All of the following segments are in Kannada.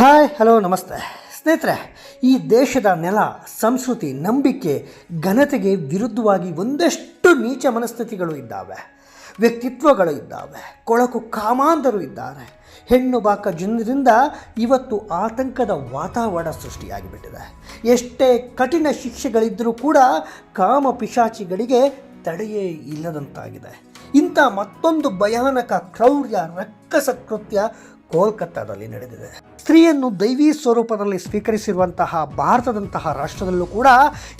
ಹಾಯ್, ಹಲೋ, ನಮಸ್ತೆ. ಸ್ನೇಹಿತರೆ, ಈ ದೇಶದ ನೆಲ, ಸಂಸ್ಕೃತಿ, ನಂಬಿಕೆ, ಘನತೆಗೆ ವಿರುದ್ಧವಾಗಿ ಒಂದಷ್ಟು ನೀಚ ಮನಸ್ಥಿತಿಗಳು ಇದ್ದಾವೆ. ವ್ಯಕ್ತಿತ್ವಗಳು ಇದ್ದಾವೆ. ಕೊಳಕು ಕಾಮಾಂಧರು ಇದ್ದಾರೆ. ಹೆಣ್ಣು ಬಾಕ ಜನರಿಂದ ಇವತ್ತು ಆತಂಕದ ವಾತಾವರಣ ಸೃಷ್ಟಿಯಾಗಿಬಿಟ್ಟಿದೆ. ಎಷ್ಟೇ ಕಠಿಣ ಶಿಕ್ಷೆಗಳಿದ್ದರೂ ಕೂಡ ಕಾಮ ಪಿಶಾಚಿಗಳಿಗೆ ತಡೆಯೇ ಇಲ್ಲದಂತಾಗಿದೆ. ಇಂಥ ಮತ್ತೊಂದು ಭಯಾನಕ ಕ್ರೌರ್ಯ, ರಕ್ಕಸ ಕೃತ್ಯ ಕೋಲ್ಕತ್ತಾದಲ್ಲಿ ನಡೆದಿದೆ. ಸ್ತ್ರೀಯನ್ನು ದೈವಿ ಸ್ವರೂಪದಲ್ಲಿ ಸ್ವೀಕರಿಸಿರುವಂತಹ ಭಾರತದಂತಹ ರಾಷ್ಟ್ರದಲ್ಲೂ ಕೂಡ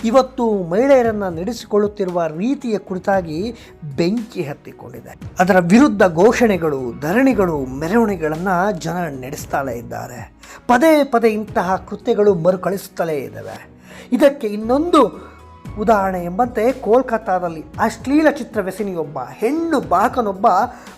ಇವತ್ತು ಮಹಿಳೆಯರನ್ನು ನಡೆಸಿಕೊಳ್ಳುತ್ತಿರುವ ರೀತಿಯ ಕುರಿತಾಗಿ ಬೆಂಕಿ ಹತ್ತಿಕೊಂಡಿದೆ. ಅದರ ವಿರುದ್ಧ ಘೋಷಣೆಗಳು, ಧರಣಿಗಳು, ಮೆರವಣಿಗೆಗಳನ್ನು ಜನ ನಡೆಸ್ತಾಳೆ ಇದ್ದಾರೆ. ಪದೇ ಪದೇ ಇಂತಹ ಕೃತ್ಯಗಳು ಮರುಕಳಿಸುತ್ತಲೇ ಇದ್ದಾವೆ. ಇದಕ್ಕೆ ಇನ್ನೊಂದು ಉದಾಹರಣೆ ಎಂಬಂತೆ, ಕೋಲ್ಕತ್ತಾದಲ್ಲಿ ಅಶ್ಲೀಲ ಚಿತ್ರವ್ಯಸನಿಯೊಬ್ಬ, ಹೆಣ್ಣು ಬಾಕನೊಬ್ಬ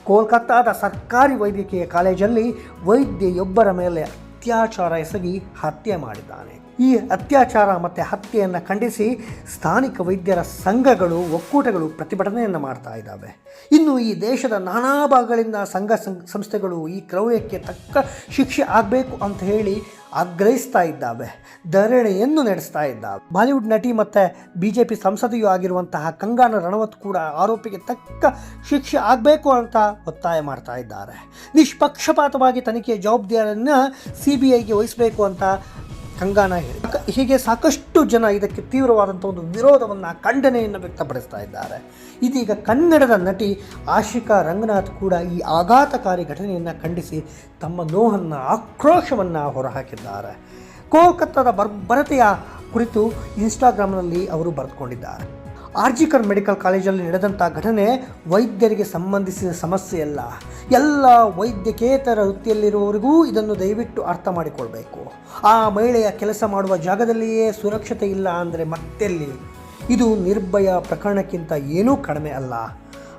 ಕೋಲ್ಕತ್ತಾದ ಸರ್ಕಾರಿ ವೈದ್ಯಕೀಯ ಕಾಲೇಜಲ್ಲಿ ವೈದ್ಯೆಯೊಬ್ಬರ ಮೇಲೆ ಅತ್ಯಾಚಾರ ಎಸಗಿ ಹತ್ಯೆ ಮಾಡಿದ್ದಾನೆ. ಈ ಅತ್ಯಾಚಾರ ಮತ್ತು ಹತ್ಯೆಯನ್ನು ಖಂಡಿಸಿ ಸ್ಥಾನಿಕ ವೈದ್ಯರ ಸಂಘಗಳು, ಒಕ್ಕೂಟಗಳು ಪ್ರತಿಭಟನೆಯನ್ನು ಮಾಡ್ತಾ ಇದ್ದಾವೆ. ಇನ್ನು ಈ ದೇಶದ ನಾನಾ ಭಾಗಗಳಿಂದ ಸಂಘ ಸಂಸ್ಥೆಗಳು ಈ ಕ್ರೌರ್ಯಕ್ಕೆ ತಕ್ಕ ಶಿಕ್ಷೆ ಆಗಬೇಕು ಅಂತ ಹೇಳಿ ಆಗ್ರಹಿಸ್ತಾ ಇದ್ದಾವೆ. ಧರಣಿಯನ್ನು ನಡೆಸ್ತಾ ಇದ್ದಾವೆ. ಬಾಲಿವುಡ್ ನಟಿ ಮತ್ತು ಬಿ ಜೆ ಪಿ ಸಂಸದೆಯೂ ಆಗಿರುವಂತಹ ಕಂಗಾನ ರಣವತ್ ಕೂಡ ಆರೋಪಿಗೆ ತಕ್ಕ ಶಿಕ್ಷೆ ಆಗಬೇಕು ಅಂತ ಒತ್ತಾಯ ಮಾಡ್ತಾ ಇದ್ದಾರೆ. ನಿಷ್ಪಕ್ಷಪಾತವಾಗಿ ತನಿಖೆಯ ಜವಾಬ್ದಾರಿಯನ್ನು ಸಿ ಬಿ ಐಗೆ ವಹಿಸಬೇಕು ಅಂತ ಕಂಗಾನ ಹೇಳಿ. ಹೀಗೆ ಸಾಕಷ್ಟು ಜನ ಇದಕ್ಕೆ ತೀವ್ರವಾದಂಥ ಒಂದು ವಿರೋಧವನ್ನು ಖಂಡನೆಯನ್ನು ವ್ಯಕ್ತಪಡಿಸ್ತಾ ಇದ್ದಾರೆ. ಇದೀಗ ಕನ್ನಡದ ನಟಿ ಆಶಿಕಾ ರಂಗನಾಥ್ ಕೂಡ ಈ ಆಘಾತಕಾರಿ ಘಟನೆಯನ್ನು ಖಂಡಿಸಿ ತಮ್ಮ ನೋವನ್ನು, ಆಕ್ರೋಶವನ್ನು ಹೊರಹಾಕಿದ್ದಾರೆ. ಕೋಲ್ಕತ್ತಾದ ಬರ್ಬರತೆಯ ಕುರಿತು ಇನ್ಸ್ಟಾಗ್ರಾಮ್ನಲ್ಲಿ ಅವರು ಬರೆದುಕೊಂಡಿದ್ದಾರೆ. ಆರ್ಜಿಕರ್ ಮೆಡಿಕಲ್ ಕಾಲೇಜಲ್ಲಿ ನಡೆದಂಥ ಘಟನೆ ವೈದ್ಯರಿಗೆ ಸಂಬಂಧಿಸಿದ ಸಮಸ್ಯೆಯಲ್ಲ ಎಲ್ಲ ವೈದ್ಯಕೇತರ ವೃತ್ತಿಯಲ್ಲಿರುವವರಿಗೂ ಇದನ್ನು ದಯವಿಟ್ಟು ಅರ್ಥ ಮಾಡಿಕೊಳ್ಬೇಕು. ಆ ಮಹಿಳೆಯ ಕೆಲಸ ಮಾಡುವ ಜಾಗದಲ್ಲಿಯೇ ಸುರಕ್ಷತೆ ಇಲ್ಲ ಅಂದರೆ ಮತ್ತೆಲ್ಲಿ? ಇದು ನಿರ್ಭಯ ಪ್ರಕರಣಕ್ಕಿಂತ ಏನೂ ಕಡಿಮೆ ಅಲ್ಲ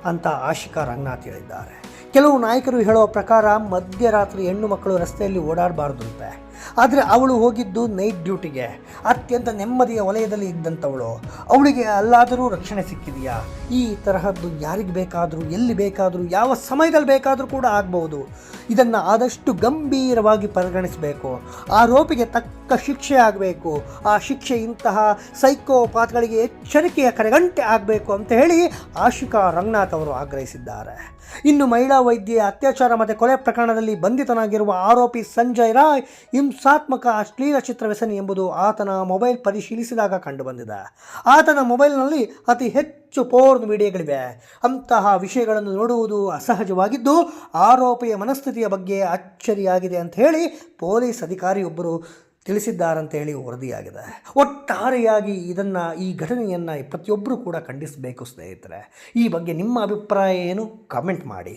ಅಂತ ಆಶಿಕಾ ರಂಗನಾಥ್ ಹೇಳಿದ್ದಾರೆ. ಕೆಲವು ನಾಯಕರು ಹೇಳುವ ಪ್ರಕಾರ ಮಧ್ಯರಾತ್ರಿ ಹೆಣ್ಣು ಮಕ್ಕಳು ರಸ್ತೆಯಲ್ಲಿ ಓಡಾಡಬಾರ್ದಂತೆ. ಆದರೆ ಅವಳು ಹೋಗಿದ್ದು ನೈಟ್ ಡ್ಯೂಟಿಗೆ ಅತ್ಯಂತ ನೆಮ್ಮದಿಯ ವಲಯದಲ್ಲಿ ಇದ್ದಂಥವಳು ಅವಳಿಗೆ ಅಲ್ಲಾದರೂ ರಕ್ಷಣೆ ಸಿಕ್ಕಿದೆಯಾ? ಈ ತರಹದ್ದು ಯಾರಿಗೆ ಬೇಕಾದರೂ, ಎಲ್ಲಿ ಬೇಕಾದರೂ, ಯಾವ ಸಮಯದಲ್ಲಿ ಬೇಕಾದರೂ ಕೂಡ ಆಗ್ಬೋದು ಇದನ್ನು ಆದಷ್ಟು ಗಂಭೀರವಾಗಿ ಪರಿಗಣಿಸಬೇಕು. ಆರೋಪಿಗೆ ತಕ್ಕ ಶಿಕ್ಷೆ ಆಗಬೇಕು. ಆ ಶಿಕ್ಷೆ ಇಂತಹ ಸೈಕೋಪಾತ್ಗಳಿಗೆ ಎಚ್ಚರಿಕೆಯ ಕರೆಗಂಟೆ ಆಗಬೇಕು ಅಂತ ಹೇಳಿ ಆಶಿಕಾ ರಂಗನಾಥ್ ಅವರು ಆಗ್ರಹಿಸಿದ್ದಾರೆ. ಇನ್ನು ಮಹಿಳಾ ವೈದ್ಯೆ ಅತ್ಯಾಚಾರ ಮತ್ತು ಕೊಲೆ ಪ್ರಕರಣದಲ್ಲಿ ಬಂಧಿತನಾಗಿರುವ ಆರೋಪಿ ಸಂಜಯ್ ರಾಯ್ ಹಿಂಸಾತ್ಮಕ ಅಶ್ಲೀಲ ಚಿತ್ರವ್ಯಸನಿ ಎಂಬುದು ಆತನ ಮೊಬೈಲ್ ಪರಿಶೀಲಿಸಿದಾಗ ಕಂಡುಬಂದಿದೆ. ಆತನ ಮೊಬೈಲ್ನಲ್ಲಿ ಅತಿ ಹೆಚ್ಚು ಪೋರ್ನ್ ವಿಡಿಯೋಗಳಿವೆ. ಅಂತಹ ವಿಷಯಗಳನ್ನು ನೋಡುವುದು ಅಸಹಜವಾಗಿದ್ದು ಆರೋಪಿಯ ಮನಸ್ಥಿತಿಯ ಬಗ್ಗೆ ಅಚ್ಚರಿಯಾಗಿದೆ ಅಂತ ಹೇಳಿ ಪೊಲೀಸ್ ಅಧಿಕಾರಿಯೊಬ್ಬರು ತಿಳಿಸಿದ್ದಾರಂತ ಹೇಳಿ ವರದಿಯಾಗಿದೆ. ಒಟ್ಟಾರೆಯಾಗಿ ಇದನ್ನು, ಈ ಘಟನೆಯನ್ನು ಪ್ರತಿಯೊಬ್ಬರೂ ಕೂಡ ಖಂಡಿಸಬೇಕು ಸ್ನೇಹಿತರೆ. ಈ ಬಗ್ಗೆ ನಿಮ್ಮ ಅಭಿಪ್ರಾಯ ಏನು? ಕಮೆಂಟ್ ಮಾಡಿ.